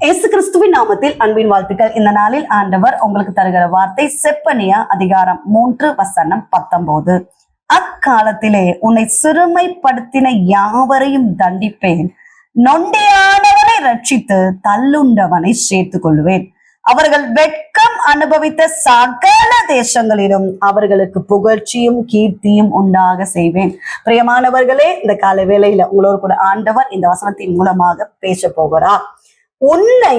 இயேசு கிறிஸ்துவின் நாமத்தில் அன்பின் வாழ்த்துக்கள். இந்த நாளில் ஆண்டவர் உங்களுக்கு தருகிற வார்த்தை செப்பனியா அதிகாரம் மூன்று வசனம் பத்தொன்பது. அக்காலத்திலே உன்னை சிறுமைப்படுத்தின யாவரையும் தண்டிப்பேன். நொண்டியானவனை ரட்சித்து தள்ளுண்டவனை சேர்த்துக் கொள்வேன் அவர்கள் வெட்கம் அனுபவித்த சகல தேசங்களிலும் அவர்களுக்கு புகழ்ச்சியும் கீர்த்தியும் உண்டாக செய்வேன். பிரியமானவர்களே இந்த கால வேளையில உங்களோடு கூட ஆண்டவர் இந்த வசனத்தின் மூலமாக பேச போகிறார். உன்னை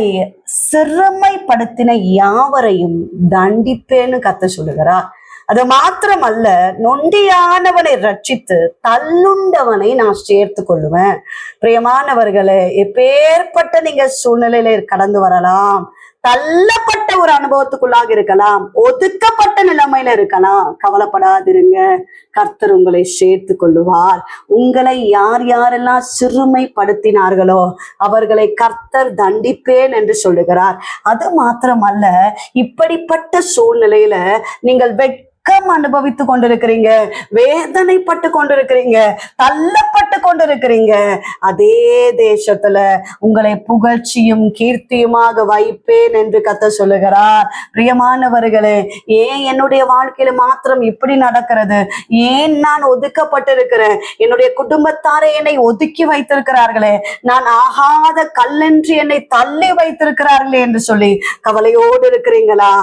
சிறுமைப்படுத்தின யாவரையும் தண்டிப்பேன்னு கத்த சொல்லுகிறார். அது மாத்திரம் அல்ல நொண்டியானவனை ரட்சித்து தள்ளுண்டவனை நான் சேர்த்து கொள்ளுவேன். பிரியமானவர்களே எப்பேற்பட்ட நீங்க சூழ்நிலையில கடந்து வரலாம். தள்ளப்பட்ட ஒரு அனுபவத்துக்குள்ளாக இருக்கலாம். ஒதுக்கப்பட்ட நிலைமையில இருக்கலாம். கவலைப்படாதிருங்க. கர்த்தர் உங்களை சேர்த்து கொள்ளுவார். உங்களை யார் யாரெல்லாம் சிறுமைப்படுத்தினார்களோ அவர்களை கர்த்தர் தண்டிப்பேன் என்று சொல்லுகிறார். அது மாத்திரமல்ல இப்படிப்பட்ட சூழ்நிலையில நீங்கள் வெட் துக்கம் அனுபவித்து கொண்டிருக்கிறீங்க. வேதனைப்பட்டு கொண்டிருக்கிறீங்க. தள்ளப்பட்டு கொண்டிருக்கிறீங்க. அதே தேசத்துல உங்களை புகழ்ச்சியும் கீர்த்தியுமாக வைப்பேன் என்று கத்த சொல்லுகிறார். பிரியமானவர்களே ஏன் என்னுடைய வாழ்க்கையில மாத்திரம் இப்படி நடக்கிறது? ஏன் நான் ஒதுக்கப்பட்டிருக்கிறேன்? என்னுடைய குடும்பத்தாரை என்னை ஒதுக்கி வைத்திருக்கிறார்களே. நான் ஆகாத கல்லென்று என்னை தள்ளி வைத்திருக்கிறார்களே என்று சொல்லி கவலையோடு இருக்கிறீங்களா?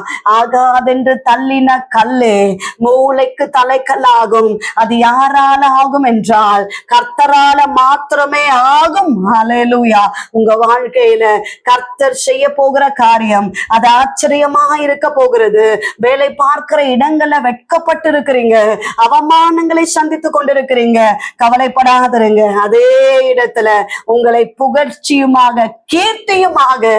ஆகாதென்று தள்ளின கல்லு மூளைக்கு தலைக்கல்லாகும். அது யாரால ஆகும் என்றால் கர்த்தரால மாத்திரமே ஆகும். அலையலூயா உங்க வாழ்க்கையில கர்த்தர் செய்ய போகிற காரியம் அது ஆச்சரியமா இருக்க போகிறது. வேலை பார்க்கிற இடங்கள்ல வெட்கப்பட்டு இருக்கிறீங்க அவமானங்களை சந்தித்து கொண்டிருக்கிறீங்க. கவலைப்படாதிருங்க. அதே இடத்துல உங்களை புகழ்ச்சியுமாக கீர்த்தியுமாக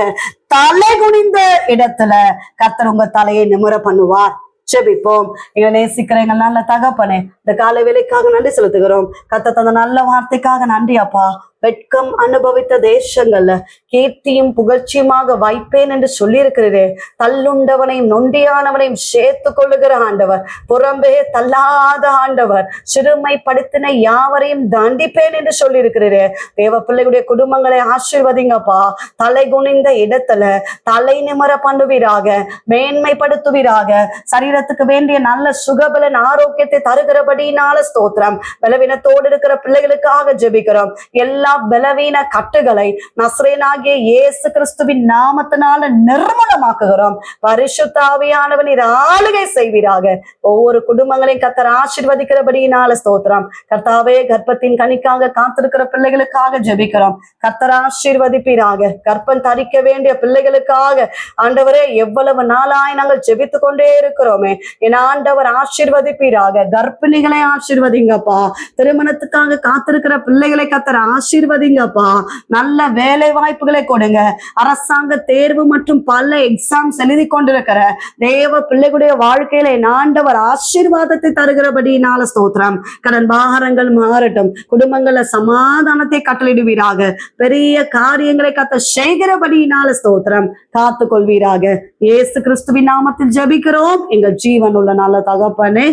தலை குனிந்த இடத்துல கர்த்தர் உங்க தலையை நிமிர பண்ணுவார். செபிப்போம். எங்களை நேசிக்கிற எங்கள் நல்ல தகப்பனே இந்த காலை வேலைக்காக நன்றி செலுத்துகிறோம். கத்த தந்த நல்ல வார்த்தைக்காக நன்றி அப்பா. வெட்கம் அனுபவித்த தேசங்கள்ல கீர்த்தியும் புகழ்ச்சியுமாக வைப்பேன் என்று சொல்லியிருக்கிறதே. தள்ளுண்டவனையும் நொண்டியானவனையும் சேர்த்து கொள்ளுகிற ஆண்டவர் புறம்பே தள்ளாத ஆண்டவர் சிறுமைப்படுத்தின யாவரையும் தண்டிப்பேன் என்று சொல்லியிருக்கிறதே. தேவ பிள்ளைகளுடைய குடும்பங்களை ஆசீர்வதிங்கப்பா. தலை குனிந்த இடத்துல தலை நிமர பண்ணுவீராக மேன்மைப்படுத்துவீராக. சரீரத்துக்கு வேண்டிய நல்ல சுகபலன் ஆரோக்கியத்தை தருகிறபடினால ஸ்தோத்திரம். பலவீனத்தோடு இருக்கிற பிள்ளைகளுக்காக ஜெபிக்கிறோம். எல்லா பலவீன கட்டுகளை நஸ்ரேனாகிய இயேசு கிறிஸ்துவின் நாமத்தினால நிர்மூலமாக்குகிறோம். பரிசுத்தாவியானவன் இது ஆளுகை செய்வீராக. ஒவ்வொரு குடும்பங்களையும் கத்தர் ஆசிர்வதிக்கிறபடியினால ஸ்தோத்திரம். கர்த்தாவே கர்ப்பத்தின் கனிக்காக காத்திருக்கிற பிள்ளைகளுக்காக ஜெபிக்கிறோம். கத்தர் ஆசீர்வதிப்பீராக. கற்பன் தரிக்க வேண்டிய பிள்ளைகளுக்காக ஆண்டவரே எவ்வளவு நாளாய் நாங்கள் ஜெபித்து கொண்டே இருக்கிறோமே. என் ஆண்டவர் ஆசீர்வதிப்பீராக. கர்ப்பிணிகளை ஆசீர்வதிங்கப்பா. திருமணத்துக்காக காத்திருக்கிற பிள்ளைகளை கத்தர் ஆசீர் ஆசீர்வதிங்கப்பா. நல்ல வேலை வாய்ப்புகளை கொடுங்க. அரசாங்க தேர்வு மற்றும் பல எக்ஸாம்ஸ் எழுதி கொண்டிருக்கிற தேவ பிள்ளைகளுடைய வாழ்க்கையில ஆண்டவர் ஆசீர்வாதத்தை தருகிறபடினால ஸ்தோத்திரம். கடன் வாகனங்கள் மாறட்டும். குடும்பங்கள்ல சமாதானத்தை கட்டளிடுவீராக பெரிய காரியங்களை கத்த செய்கிறபடினால ஸ்தோத்திரம். காத்து கொள்வீராக இயேசு கிறிஸ்துவின் நாமத்தில் ஜபிக்கிறோம். எங்கள் ஜீவன் உள்ள நல்ல தகப்பனே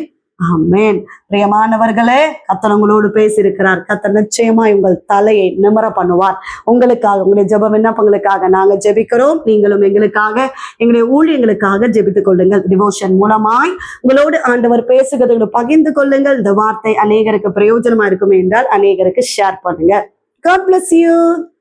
ஆமென். பிரியமானவர்களே கத்தன் உங்களோடு பேசியிருக்கிறார். கத்தன் நிச்சயமா உங்கள் தலையை நிமர பண்ணுவார். உங்களுக்காக உங்களுடைய ஜெப விண்ணப்பங்களுக்காக நாங்க ஜெபிக்கிறோம். நீங்களும் எங்களுக்காக எங்களுடைய ஊழியங்களுக்காக ஜெபித்துக் கொள்ளுங்கள். டிவோஷன் மூலமாய் உங்களோடு ஆண்டவர் பேசுகிறதை பகிர்ந்து கொள்ளுங்கள். இந்த வார்த்தை அநேகருக்கு பிரயோஜனமா இருக்குமே என்றால் அநேகருக்கு ஷேர் பண்ணுங்க. God bless you.